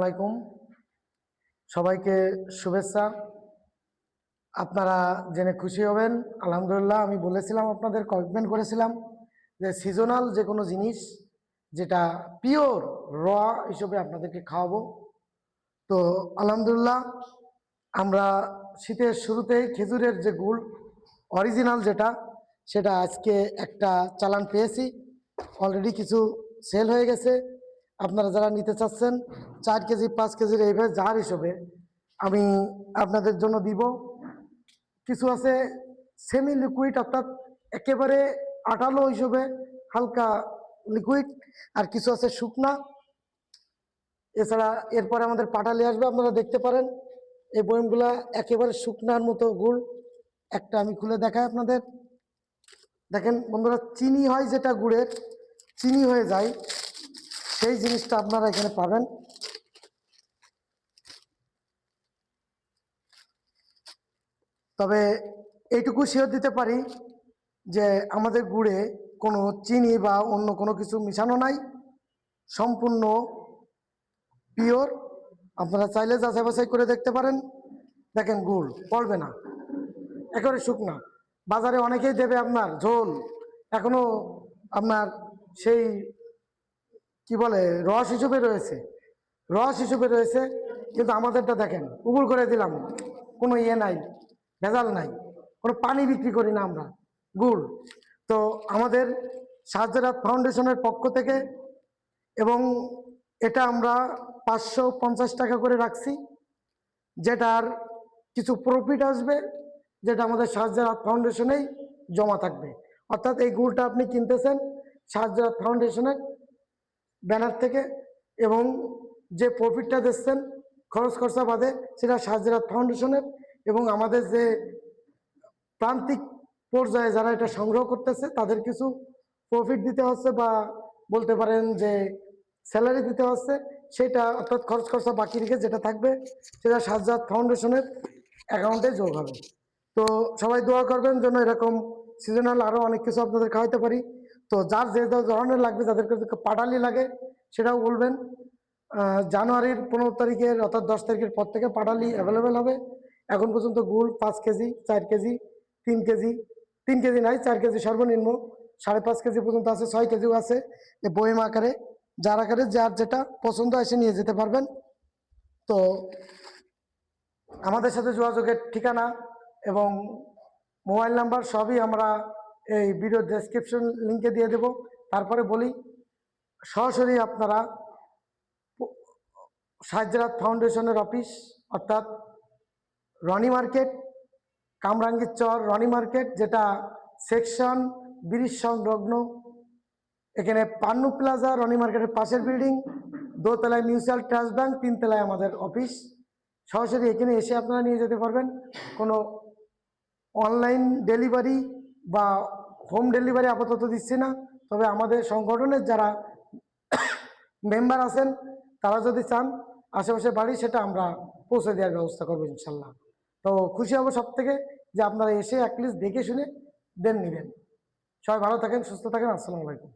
আলাইকুম। সবাইকে শুভেচ্ছা। আপনারা জেনে খুশি হবেন। আলহামদুলিল্লাহ, আমি বলেছিলাম আপনাদের কমিটমেন্ট করেছিলাম যে সিজনাল যে কোনো জিনিস যেটা পিওর র হিসেবে আপনাদেরকে খাওয়াবো। তো আলহামদুলিল্লাহ, আমরা শীতের শুরুতেই খেজুরের যে গুড় অরিজিনাল যেটা, সেটা আজকে একটা চালান পেয়েছি। অলরেডি কিছু সেল হয়ে গেছে। আপনারা যারা নিতে চাচ্ছেন, চার কেজি, পাঁচ কেজির এইভাবে জার হিসেবে আমি আপনাদের জন্য দিব। কিছু আছে সেমি লিকুইড অর্থাৎ একেবারে আঠালো হিসেবে হালকা লিকুইড আর কিছু আছে শুকনা। এছাড়া এরপরে আমাদের পাটালি আসবে, আপনারা দেখতে পারেন। এই বয়মগুলা একেবারে শুকনার মতো গুড়। একটা আমি খুলে দেখাই আপনাদের। দেখেন বন্ধুরা, চিনি হয় যেটা গুড়ের, চিনি হয়ে যায়। সেই জিনিসটা আপনারা এখানে পাবেন। তবে এইটুকু শিওর দিতে পারি যে আমাদের গুড়ে কোনো চিনি বা অন্য কোনো কিছু মিশানো নাই। সম্পূর্ণ পিওর আপনারা চাইলে যাচাই বাছাই করে দেখতে পারেন। দেখেন গুড়, পড়বে না। একেবারে শুকনা। বাজারে অনেকেই দেবে আপনার ঝোল। এখনও আপনার সেই কি বলে, রস হিসেবে রয়েছে। রস হিসেবে রয়েছে, কিন্তু আমাদেরটা দেখেন উবুর করে দিলাম, কোনো ইয়ে নাই, ভেজাল নাই, কোনো পানি বিক্রি করি না আমরা, গুড়। তো আমাদের সাহায্যরাত ফাউন্ডেশনের পক্ষ থেকে এবং এটা আমরা পাঁচশো পঞ্চাশ টাকা করে রাখছি, যেটার কিছু প্রফিট আসবে, যেটা আমাদের সাহায্যরাত ফাউন্ডেশনেই জমা থাকবে। অর্থাৎ এই গুড়টা আপনি কিনতেছেন সাহায্যরাত ফাউন্ডেশনের ব্যানার থেকে এবং যে প্রফিটটা দিচ্ছেন, খরচ খরচা বাদে সেটা সাহায্যরাত ফাউন্ডেশনের এবং আমাদের যে প্রান্তিক পর্যায়ে যারা এটা সংগ্রহ করতেছে, তাদের কিছু প্রফিট দিতে হচ্ছে বা বলতে পারেন যে স্যালারি দিতে হচ্ছে, সেটা অর্থাৎ খরচ খরচা বাকি রেখে যেটা থাকবে, সেটা সাজ্জাদ ফাউন্ডেশনের অ্যাকাউন্টে যোগ হবে। তো সবাই দোয়া করবেন যেন এরকম সিজনাল আরও অনেক কিছু আপনাদের খাওয়াতে পারি। তো যার যে ধরনের লাগবে যাদেরকে পাটালি লাগে, সেটাও বলবেন। জানুয়ারির পনেরো তারিখের অর্থাৎ দশ তারিখের পর থেকে পাটালি অ্যাভেলেবেল হবে। এখন পর্যন্ত গুড় পাঁচ কেজি, চার কেজি, তিন কেজি তিন কেজি নাই, চার কেজি সর্বনিম্ন, সাড়ে পাঁচ কেজি পর্যন্ত আছে, ছয় কেজিও আছে বইম আকারে। যার আকারে যার যেটা পছন্দ এসে নিয়ে যেতে পারবেন। তো আমাদের সাথে যোগাযোগের ঠিকানা এবং মোবাইল নাম্বার সবই আমরা এই ভিডিও ডেসক্রিপশন লিঙ্কে দিয়ে দেব। তারপরে বলি, সরাসরি আপনারা সাহায্যরাত ফাউন্ডেশনের অফিস অর্থাৎ রনি মার্কেট কামরাঙ্গীর চর রনি মার্কেট যেটা সেকশন ব্রিজ সংলগ্ন, এখানে পান্নু প্লাজা রনি মার্কেটের পাশের বিল্ডিং দোতলায় মিউচুয়াল ট্রাস্ট ব্যাংক তিনতলায় আমাদের অফিস সরাসরি এখানে এসে আপনারা নিয়ে যেতে পারবেন। কোনো অনলাইন ডেলিভারি বা হোম ডেলিভারি আপাতত দিচ্ছি না। তবে আমাদের সংগঠনের যারা মেম্বার আছেন, তারা যদি চান আশেপাশে বাড়ি, সেটা আমরা পৌঁছে দেওয়ার ব্যবস্থা করব ইনশাল্লাহ। তো খুশি হব সব থেকে যে আপনারা এসে অ্যাটলিস্ট দেখে শুনে দেন নেবেন। সবাই ভালো থাকেন, সুস্থ থাকেন, আসসালামু আলাইকুম।